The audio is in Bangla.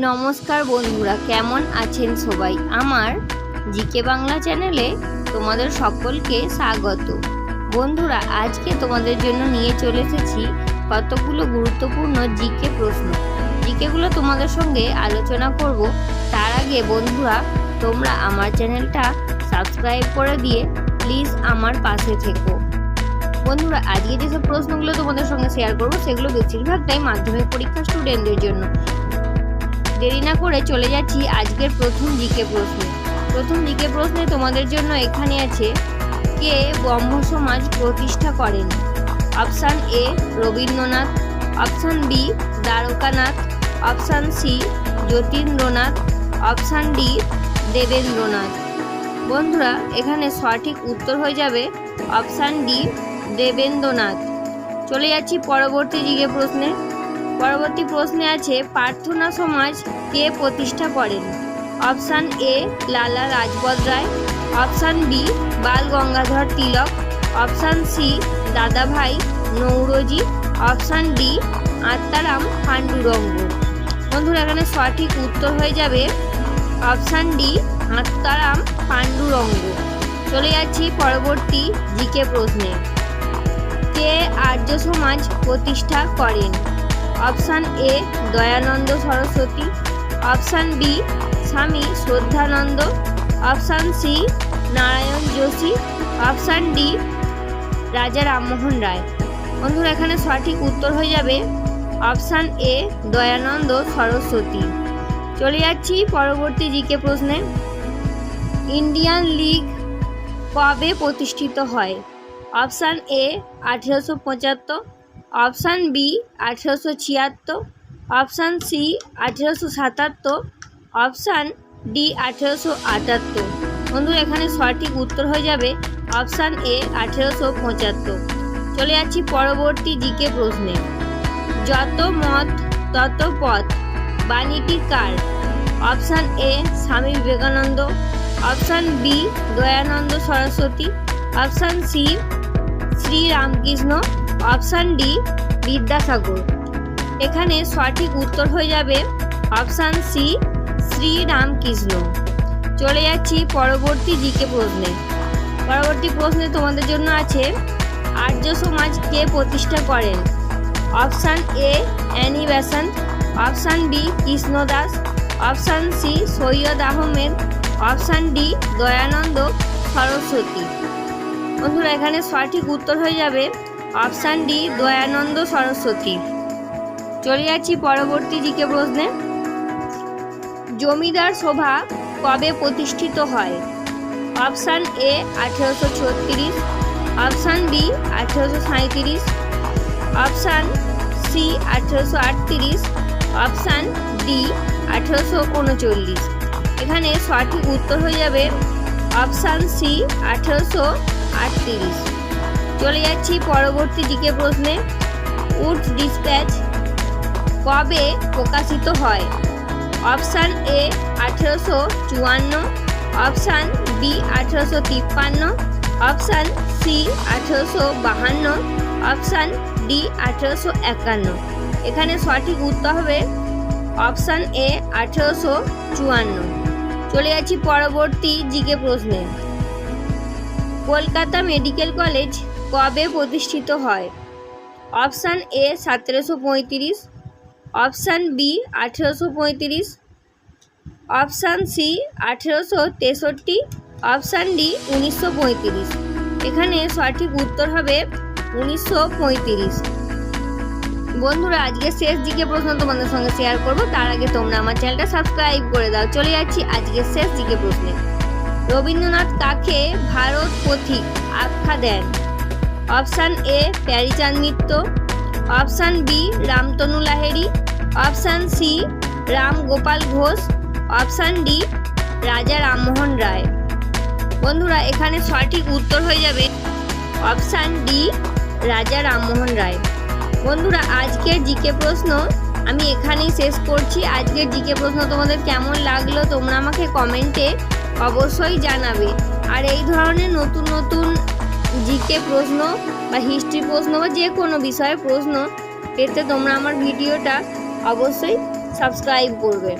নমস্কার বন্ধুরা, কেমন আছেন সবাই? আমার জিকে বাংলা চ্যানেলে তোমাদের সকলকে স্বাগত। বন্ধুরা, আজকে তোমাদের জন্য নিয়ে চলে এসেছি কতগুলো গুরুত্বপূর্ণ জিকে প্রশ্ন। জিকেগুলো তোমাদের সঙ্গে আলোচনা করব। তার আগে বন্ধুরা, তোমরা আমার চ্যানেলটা সাবস্ক্রাইব করে দিয়ে প্লিজ আমার পাশে থেকো। বন্ধুরা, আজকে যেসব প্রশ্নগুলো তোমাদের সঙ্গে শেয়ার করব, সেগুলো বেশিরভাগটাই মাধ্যমিক পরীক্ষা স্টুডেন্টদের জন্য। দেরি না করে চলে যাচ্ছি আজকের প্রথম জিকে প্রশ্নে। প্রথম জিকে প্রশ্নে তোমাদের জন্য এখানে আছে, কে ব্রহ্ম সমাজ প্রতিষ্ঠা করেন? Option A Rabindranath, option B Dwarkanath, option C Jatindranath, option D Debendranath. বন্ধুরা, এখানে সঠিক উত্তর হয়ে যাবে অপশান ডি দেবেন্দ্রনাথ। চলে যাচ্ছি পরবর্তী জিকে প্রশ্নে। পরবর্তী প্রশ্নে আছে, প্রার্থনা সমাজ কে প্রতিষ্ঠা করেন? Option A Lala Lajpat Rai. Option B Bal Gangadhar Tilak. Option C Dadabhai Naoroji. Option D Atmaram Pandurang. বন্ধুরা, এখানে সঠিক উত্তর হয়ে যাবে অপশান ডি আত্মারাম পাণ্ডুরঙ্গ। চলে যাচ্ছি পরবর্তী জিকে প্রশ্নে। কে আর্য সমাজ প্রতিষ্ঠা করেন? Option A, Dayanand Saraswati. Option B, Swami Shraddhanand. Option C, Narayan Joshi. Option D, Raja Rammohan Roy. বন্ধুরা, এখানে সঠিক উত্তর হয়ে যাবে অপশান এ, দয়ানন্দ সরস্বতী। চলে যাচ্ছি পরবর্তী জিকে প্রশ্নে। ইন্ডিয়ান লিগ কবে প্রতিষ্ঠিত হয়? অপশান এ, আঠেরোশো পঁচাত্তর। অপশান বি, আঠেরোশো ছিয়াত্তর। অপশান সি, আঠেরোশো সাতাত্তর। অপশান ডি, আঠেরোশো আটাত্তর। বন্ধু, এখানে সঠিক উত্তর হয়ে যাবে। অপশান এ, আঠেরোশো পঁচাত্তর। চলে যাচ্ছি পরবর্তী দিকে প্রশ্নে। যত মত, তত পথ। বাণীটি কার? Option A, Swami Vivekananda. Option B, Dayanand Saraswati. Option C, Shri Ramakrishna. Option D, Vidyasagar. এখানে সঠিক উত্তর হয়ে যাবে অপশান সি, শ্রীরামকৃষ্ণ। চলে যাচ্ছি পরবর্তী জিকে প্রশ্নে। পরবর্তী প্রশ্নে তোমাদের জন্য আছে, আর্য সমাজ কে প্রতিষ্ঠা করেন? Option A, Annie Besant option B Krishna Das option C, Syed Ahmed. Option D, Dayanand Saraswati. বন্ধুরা, এখানে সঠিক উত্তর হয়ে যাবে অপশান ডি, দয়ানন্দ সরস্বতী। চলে যাচ্ছি পরবর্তী দিকে প্রশ্নে। জমিদার সভা কবে প্রতিষ্ঠিত হয়? অপশান এ, আঠেরোশো ছত্রিশ। অপশান বি, আঠেরোশো সাঁত্রিশ অপশান সি, আঠেরোশো আটত্রিশ। অপশান ডি, আঠেরোশো উনচল্লিশ। এখানে সঠিক উত্তর হয়ে যাবে অপশান সি, আঠেরোশো আটত্রিশ। চলে যাচ্ছি পরবর্তী দিকে প্রশ্নে। উড ডিসপ্যাচ কবে প্রকাশিত হয়? অপশান এ আঠেরোশো চুয়ান্ন, অপশান বি আঠেরোশো তিপ্পান্ন, অপশান সি আঠেরোশো বাহান্ন, অপশান ডি আঠেরোশো একান্ন। এখানে সঠিক উত্তর হবে অপশান এ আঠেরোশো চুয়ান্ন। চলে যাচ্ছি পরবর্তী জিকে প্রশ্নে। কলকাতা মেডিকেল কলেজ কবে প্রতিষ্ঠিত হয়? অপশান এ সতেরোশো পঁয়ত্রিশ, অপশান বি আঠেরোশো পঁয়ত্রিশ, অপশান সি আঠেরোশো তেষট্টি, অপশান ডি উনিশশো পঁয়ত্রিশ। এখানে সঠিক উত্তর হবে উনিশশো পঁয়ত্রিশ। বন্ধুরা, আজকে শেষ দিকে প্রশ্ন তোমাদের সঙ্গে শেয়ার করব। তার আগে তোমরা আমার চ্যানেলটা সাবস্ক্রাইব করে দাও। চলে যাচ্ছি আজকের শেষ দিকে প্রশ্নে। রবীন্দ্রনাথ কাকে ভারত পথিক আখ্যা দেন? Option A Pyarichand Mitra option B, Ramtanu Lahiri option C, Ram Gopal Ghosh. Option D, Raja Rammohan Roy. বন্ধুরা, এখানে সঠিক উত্তর হয়ে যাবে অপশান ডি, রাজা রামমোহন রায়। বন্ধুরা, আজকের জিকে প্রশ্ন আমি এখানেই শেষ করছি। আজকের জিকে প্রশ্ন তোমাদের কেমন লাগল তোমরা আমাকে কমেন্টে অবশ্যই জানাবে। আর এই ধরনের নতুন নতুন জিকে প্রশ্ন বা হিস্ট্রি প্রশ্ন বা যে কোনো বিষয়ে প্রশ্ন পেতে তোমরা আমার ভিডিওটা অবশ্যই সাবস্ক্রাইব করবেন